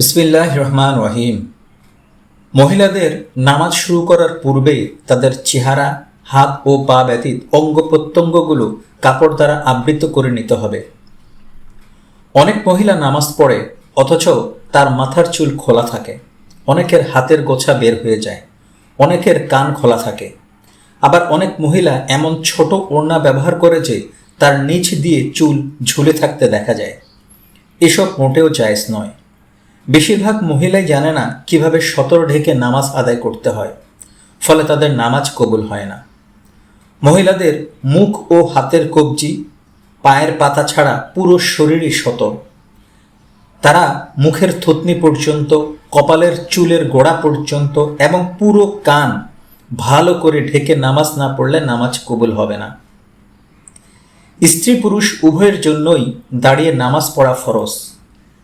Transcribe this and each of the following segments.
বিসমিল্লাহ রহমান রহিম মহিলাদের নামাজ শুরু করার পূর্বে তাদের চেহারা, হাত ও পা ব্যতীত অঙ্গ প্রত্যঙ্গগুলো কাপড় দ্বারা আবৃত করে নিতে হবে। অনেক মহিলা নামাজ পড়ে, অথচ তার মাথার চুল খোলা থাকে। অনেকের হাতের গোছা বের হয়ে যায়। অনেকের কান খোলা থাকে। আবার অনেক মহিলা এমন ছোট ওড়না ব্যবহার করে যে তার নিচ দিয়ে চুল ঝুলে থাকতে দেখা যায়। এসব মোটেও জায়েজ নয়। বেশিরভাগ মহিলাই জানে না কীভাবে সতর ঢেকে নামাজ আদায় করতে হয়, ফলে তাদের নামাজ কবুল হয় না। মহিলাদের মুখ ও হাতের কবজি, পায়ের পাতা ছাড়া পুরো শরীরই সতর। তারা মুখের থুতনি পর্যন্ত, কপালের চুলের গোড়া পর্যন্ত এবং পুরো কান ভালো করে ঢেকে নামাজ না পড়লে নামাজ কবুল হবে না। স্ত্রী পুরুষ উভয়ের জন্যই দাঁড়িয়ে নামাজ পড়া ফরজ।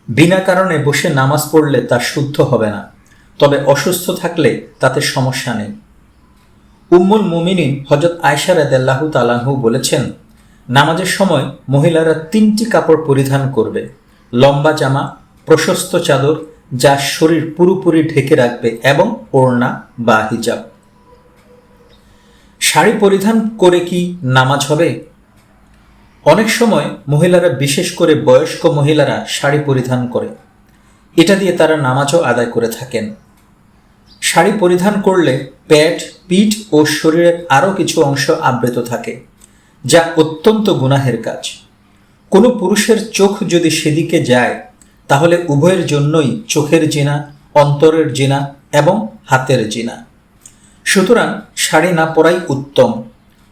বিনা কারণে বসে নামাজ পড়লে তা শুদ্ধ হবে না, তবে অসুস্থ থাকলে তাতে সমস্যা নেই। উম্মুল মুমিনিন হজরত আয়সা রাদাল্লাহু তালাহু বলেছেন, নামাজের সময় মহিলারা তিনটি কাপড় পরিধান করবে, লম্বা জামা, প্রশস্ত চাদর যা শরীর পুরোপুরি ঢেকে রাখবে এবং ওড়না বা হিজাব। শাড়ি পরিধান করে কি নামাজ হবে? অনেক সময় মহিলারা বিশেষ করে বয়স্ক মহিলারা শাড়ি পরিধান করে। এটা দিয়ে তারা নামাজও আদায় করে থাকেন। শাড়ি পরিধান করলে পেট, পিঠ ও শরীরের আরও কিছু অংশ আবৃত থাকে, যা অত্যন্ত গুনাহের কাজ। কোনো পুরুষের চোখ যদি সেদিকে যায়, তাহলে উভয়ের জন্যই চোখের জিনা, অন্তরের জিনা এবং হাতের জিনা। সুতরাং শাড়ি না পরাই উত্তম।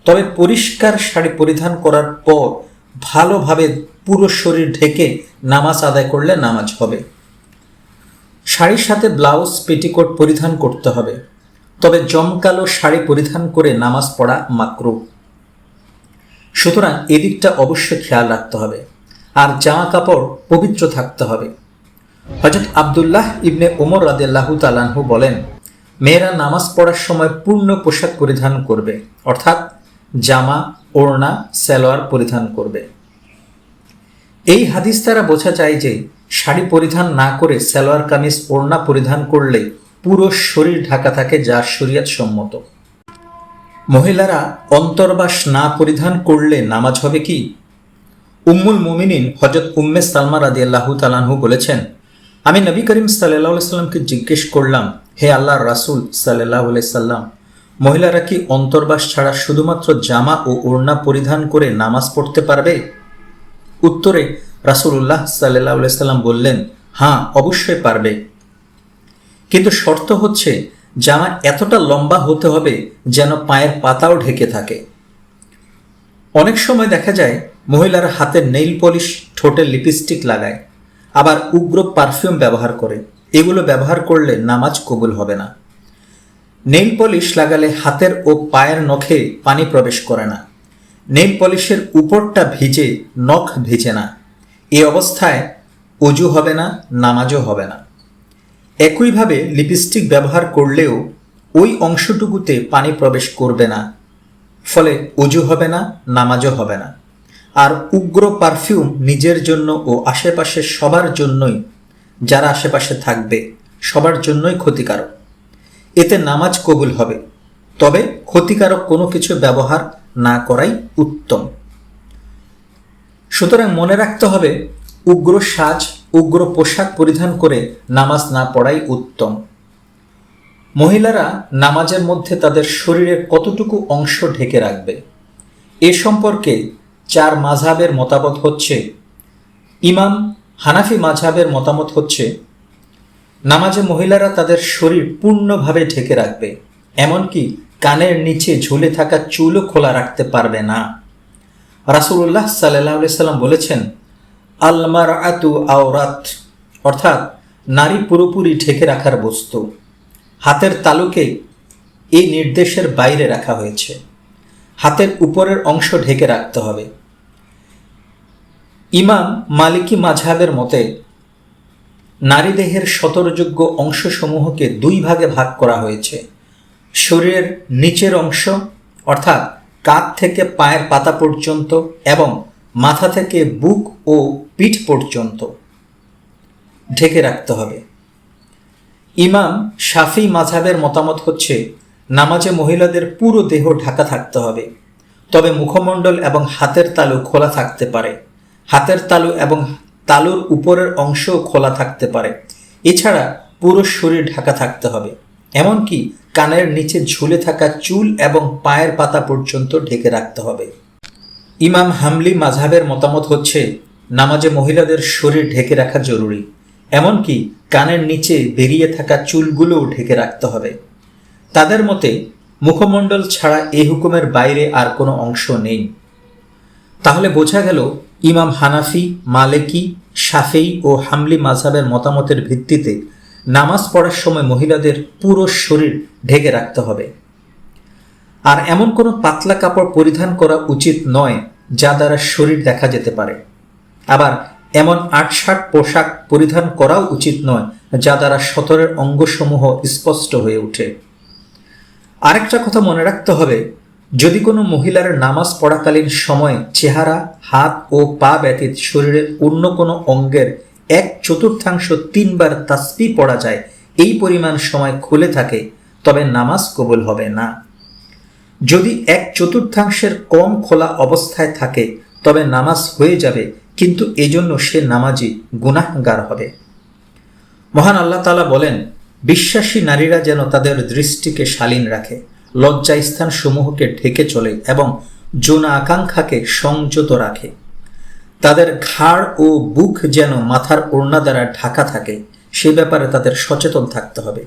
তবে পরিষ্কার শাড়ি পরিধান করার পর ভালোভাবে পুরো শরীর ঢেকে নামাজ আদায় করলে নামাজ হবে। শাড়ির সাথে ব্লাউজ, পেটিকোট পরিধান করতে হবে। তবে জমকালো শাড়ি পরিধান করে নামাজ পড়া মাকরু সুতরাং এদিকটা অবশ্যই খেয়াল রাখতে হবে। আর জামা কাপড় পবিত্র থাকতে হবে। হজরত আবদুল্লাহ ইবনে ওমর রাদেল্লাহু তালানহু বলেন, মেয়েরা নামাজ পড়ার সময় পূর্ণ পোশাক পরিধান করবে। অর্থাৎ জামা, ওড়না, সালোয়ার পরিধান করবে। এই হাদিস দ্বারা বোঝা যায় যে শাড়ি পরিধান না করে সালোয়ার, কামিজ, ওড়না পরিধান করলে পুরো শরীর ঢাকা থাকে যা শরীয়ত সম্মত। মহিলারা অন্তর্বাস না পরিধান করলে নামাজ হবে কি? উম্মুল মুমিনিন হজরত উম্মে সালমা রাদি আল্লাহ তালাহু বলেছেন, আমি নবী করিম সাল্লাহ সাল্লামকে জিজ্ঞেস করলাম, হে আল্লাহ রাসুল সাল্লাহ সাল্লাম মহিলারা কি অন্তর্বাস ছাড়া শুধুমাত্র জামা ও ওড়না পরিধান করে নামাজ পড়তে পারবে? উত্তরে রাসুল্লাহ সাল্লাহ সাল্লাম বললেন হ্যাঁ অবশ্যই পারবে। কিন্তু শর্ত হচ্ছে, জামা এতটা লম্বা হতে হবে যেন পায়ের পাতাও ঢেকে থাকে। অনেক সময় দেখা যায়, মহিলারা হাতে নেইল পলিশ, ঠোঁটে লিপস্টিক লাগায়, আবার উগ্র পারফিউম ব্যবহার করে। এগুলো ব্যবহার করলে নামাজ কবুল হবে না। নেইল পলিশ লাগালে হাতের ও পায়ের নখে পানি প্রবেশ করে না। নেইল পলিশের উপরটা ভিজে, নখ ভিজে না। এ অবস্থায় অজু হবে না, নামাজও হবে না। একইভাবে লিপস্টিক ব্যবহার করলেও ওই অংশটুকুতে পানি প্রবেশ করবে না। ফলে অজু হবে না, নামাজও হবে না। আর উগ্র পারফিউম নিজের জন্য ও আশেপাশে সবার জন্যই, যারা আশেপাশে থাকবে, সবার জন্যই ক্ষতিকারক। এতে নামাজ কবুল হবে। তবে ক্ষতিকারক কোনো কিছু ব্যবহার না করাই উত্তম। সুতরাং মনে রাখতে হবে, উগ্র সাজ, উগ্র পোশাক পরিধান করে নামাজ না পড়াই উত্তম। মহিলারা নামাজের মধ্যে তাদের শরীরের কতটুকু অংশ ঢেকে রাখবে? এ সম্পর্কে চার মাঝাবের মতামত হচ্ছে, ইমাম হানাফি মাঝাবের মতামত হচ্ছে নামাজে মহিলারা তাদের শরীর পূর্ণভাবে ঢেকে রাখবে, এমনকি কানের নিচে ঝুলে থাকা চুলও খোলা রাখতে পারবে না। রাসুল্লাহ সাল্লাহ সাল্লাম বলেছেন আলমার আতু আওরাত অর্থাৎ নারী পুরোপুরি ঢেকে রাখার বস্তু। হাতের তালুকে এই নির্দেশের বাইরে রাখা হয়েছে। হাতের উপরের অংশ ঢেকে রাখতে হবে। ইমাম মালিকি মাঝহাবের মতে নারী দেহের সতরযোগ্য অংশসমূহকে দুই ভাগে ভাগ করা হয়েছে। শরীরের নিচের অংশ, অর্থাৎ কাঁধ থেকে পায়ের পাতা পর্যন্ত এবং মাথা থেকে বুক ও পিঠ পর্যন্ত। ঢেকে রাখতে হবে। ইমাম শাফি মাঝাবের মতামত হচ্ছে, নামাজে মহিলাদের পুরো দেহ ঢাকা থাকতে হবে। তবে মুখমণ্ডল এবং হাতের তালু খোলা থাকতে পারে। হাতের তালু এবং তালুর উপরের অংশও খোলা থাকতে পারে। এছাড়া পুরো শরীর ঢাকা থাকতে হবে। এমনকি কানের নিচে ঝুলে থাকা চুল এবং পায়ের পাতা পর্যন্ত ঢেকে রাখতে হবে। ইমাম হামলি মাঝহাবের মতামত হচ্ছে, নামাজে মহিলাদের শরীর ঢেকে রাখা জরুরি। এমনকি কানের নিচে বেরিয়ে থাকা চুলগুলোও ঢেকে রাখতে হবে। তাদের মতে, মুখমণ্ডল ছাড়া এই হুকুমের বাইরে আর কোনো অংশ নেই। তাহলে বোঝা গেল ইমাম হানাফি, মালেকি শাফেই ও হামলি মাঝহাবের মতামতের ভিত্তিতে নামাজ পড়ার সময় মহিলাদের পুরো শরীর ঢেকে রাখতে হবে। আর এমন কোনো পাতলা কাপড় পরিধান করা উচিত নয় যা দ্বারা শরীর দেখা যেতে পারে। আবার এমন আটসাট পোশাক পরিধান করাও উচিত নয় যা দ্বারা সতরের অঙ্গসমূহ স্পষ্ট হয়ে ওঠে। আরেকটা কথা মনে রাখতে হবে যদি কোনো মহিলার নামাজ পড়াকালীন সময় চেহারা, হাত ও পা ব্যতীত শরীরের অন্য কোনো অঙ্গের এক চতুর্থাংশ তিনবার তাসবি পড়া যায়, এই পরিমাণ সময় খুলে থাকে, তবে নামাজ কবুল হবে না। যদি এক চতুর্থাংশের কম খোলা অবস্থায় থাকে, তবে নামাজ হয়ে যাবে, কিন্তু এজন্য সে নামাজি গুনাহগার হবে। মহান আল্লাহ তালা বলেন, বিশ্বাসী নারীরা যেন তাদের দৃষ্টিকে শালীন রাখে। লজ্জা স্থান সমূহকে ঢেকে চলে এবং যৌন আকাঙ্ক্ষাকে সংযত রাখে। তাদের ঘাড় ও বুক যেন মাথার ওড়না দ্বারা ঢাকা থাকে, সে ব্যাপারে তাদের সচেতন থাকতে হবে।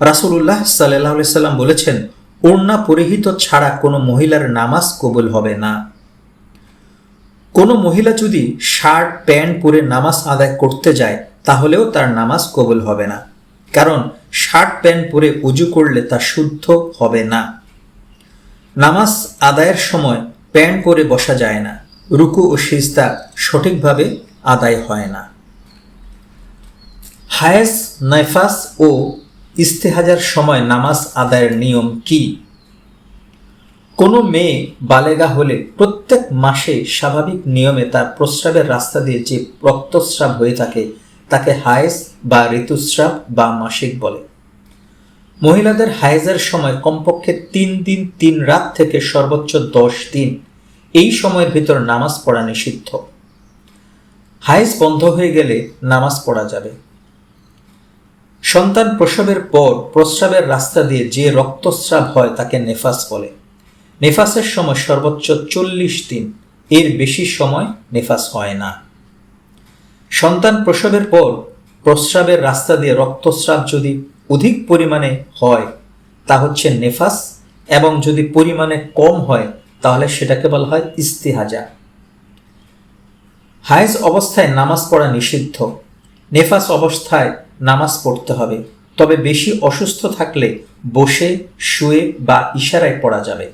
রাসুল্লাহ সাল্লাহ সাল্লাম বলেছেন, ওড়না পরিহিত ছাড়া কোনো মহিলার নামাজ কবুল হবে না। কোনো মহিলা যদি শার্ট, প্যান্ট পরে নামাজ আদায় করতে যায়, তাহলেও তার নামাজ কবুল হবে না। কারণ শার্ট প্যান্ট পরে উজু করলে তা শুদ্ধ হবে না। নামাজ আদায়ের সময় প্যান্ট পরে বসা যায় না। রুকু ও সিজদা সঠিকভাবে আদায় হয় না। হায়েস, নাইফাস ও ইস্তেহাজার সময় নামাজ আদায়ের নিয়ম কি? কোনো মেয়ে বালেগা হলে প্রত্যেক মাসে স্বাভাবিক নিয়মে তার প্রস্রাবের রাস্তা দিয়ে যে রক্তস্রাব হয়ে থাকে তাকে হায়েস বা ঋতুস্রাব বা মাসিক বলে। মহিলাদের হায়েজের সময় কমপক্ষে তিন দিন, তিন রাত থেকে সর্বোচ্চ দশ দিন এই সময়ের ভিতর নামাজ পড়া নিষিদ্ধ। হায়েজ বন্ধ হয়ে গেলে নামাজ পড়া যাবে। সন্তান প্রসবের পর প্রস্রাবের রাস্তা দিয়ে যে রক্তস্রাব হয় তাকে নেফাস বলে। নেফাসের সময় সর্বোচ্চ চল্লিশ দিন, এর বেশি সময় নেফাস হয় না। সন্তান প্রসবের পর প্রস্রাবের রাস্তা দিয়ে রক্তস্রাব যদি অধিক পরিমাণে হয়, তা হচ্ছে নেফাস, এবং যদি পরিমাণে কম হয়, তাহলে সেটাকে বলা হয় ইস্তিহাজা। হায়েজ অবস্থায় নামাজ পড়া নিষিদ্ধ। নেফাস অবস্থায় নামাজ পড়তে হবে। তবে বেশি অসুস্থ থাকলে বসে, শুয়ে বা ইশারায় পড়া যাবে।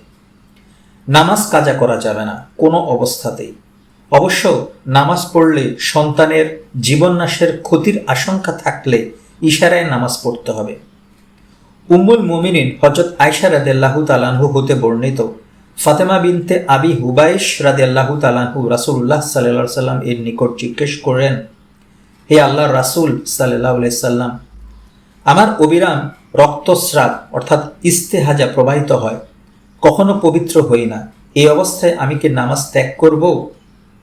নামাজ কাজা করা যাবে না, কোনো অবস্থাতেই। অবশ্য নামাজ পড়লে সন্তানের জীবননাশের ক্ষতির আশঙ্কা থাকলে ইশারায় নামাজ পড়তে হবে। উম্মুল মুমিনিন হজরত আয়সা রাদেল্লাহু তালানহু হতে বর্ণিত ফাতেমা বিনতে আবি হুবাইশ রাদেল্লাহু তালানহু রাসুল্লাহ সাল্লাহ সাল্লাম এর নিকট জিজ্ঞেস করেন, হে আল্লাহ রাসুল সাল্লাহ সাল্লাম আমার অবিরাম রক্তস্রাব অর্থাৎ ইস্তেহাজা প্রবাহিত হয়, কখনো পবিত্র হই না। এই অবস্থায় আমি কি নামাজ ত্যাগ করব?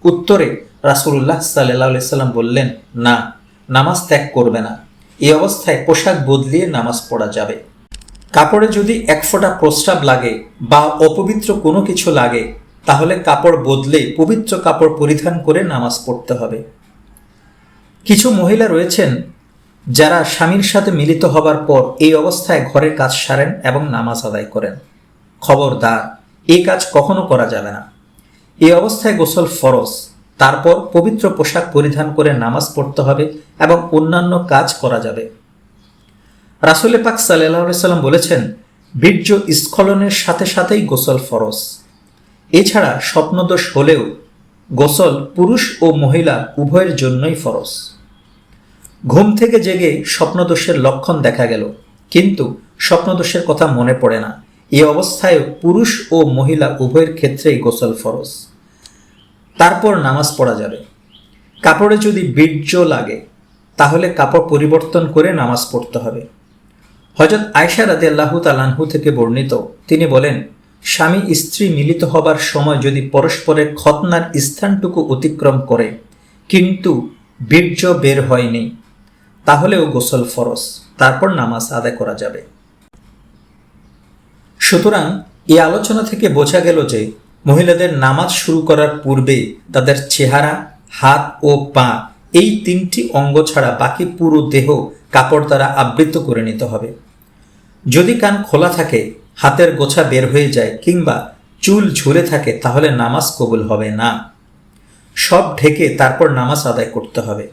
উত্তরে রাসুল্লাহ সাল্লাহ সাল্লাম বললেন, না, নামাজ ত্যাগ করবে না। এই অবস্থায় পোশাক বদলিয়ে নামাজ পড়া যাবে। কাপড়ে যদি এক ফোঁটা প্রস্রাব লাগে বা অপবিত্র কোনো কিছু লাগে, তাহলে কাপড় বদলে পবিত্র কাপড় পরিধান করে নামাজ পড়তে হবে। কিছু মহিলা রয়েছেন যারা স্বামীর সাথে মিলিত হবার পর এই অবস্থায় ঘরের কাজ সারেন এবং নামাজ আদায় করেন। খবরদার, এই কাজ কখনো করা যাবে না। এই অবস্থায় গোসল ফরজ, তারপর পবিত্র পোশাক পরিধান করে নামাজ পড়তে হবে এবং অন্যান্য কাজ করা যাবে। রাসুল পাক সাল্লাম বলেছেন, বীর্য স্খলনের সাথে সাথেই গোসল ফরজ। এছাড়া স্বপ্নদোষ হলেও গোসল পুরুষ ও মহিলা উভয়ের জন্যই ফরজ। ঘুম থেকে জেগে স্বপ্নদোষের লক্ষণ দেখা গেল, কিন্তু স্বপ্নদোষের কথা মনে পড়ে না। এই অবস্থায় পুরুষ ও মহিলা উভয়ের ক্ষেত্রেই গোসল ফরজ। তারপর নামাজ পড়া যাবে। কাপড়ে যদি বীর্য লাগে, তাহলে কাপড় পরিবর্তন করে নামাজ পড়তে হবে। হজরত আয়সা রাদে আল্লাহু তালানহু থেকে বর্ণিত, তিনি বলেন, স্বামী স্ত্রী মিলিত হবার সময় যদি পরস্পরের খতনার স্থানটুকু অতিক্রম করে, কিন্তু বীর্য বের হয়নি, তাহলেও গোসল ফরজ, তারপর নামাজ আদায় করা যাবে। সুতরাং এই আলোচনা থেকে বোঝা গেল যে মহিলাদের নামাজ শুরু করার পূর্বে তাদের চেহারা, হাত ও পা এই তিনটি অঙ্গ ছাড়া বাকি পুরো দেহ কাপড় দ্বারা আবৃত করে নিতে হবে। যদি কান খোলা থাকে, হাতের গোছা বের হয়ে যায় কিংবা চুল ঝুলে থাকে, তাহলে নামাজ কবুল হবে না। সব ঢেকে তারপর নামাজ আদায় করতে হবে।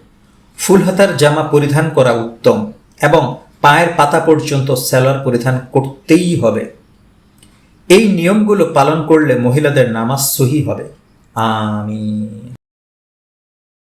ফুল হাতার জামা পরিধান করা উত্তম এবং পায়ের পাতা পর্যন্ত স্যালোয়ার পরিধান করতেই হবে। এই নিয়মগুলো পালন করলে মহিলাদের নামাজ সহি হবে। আমিন।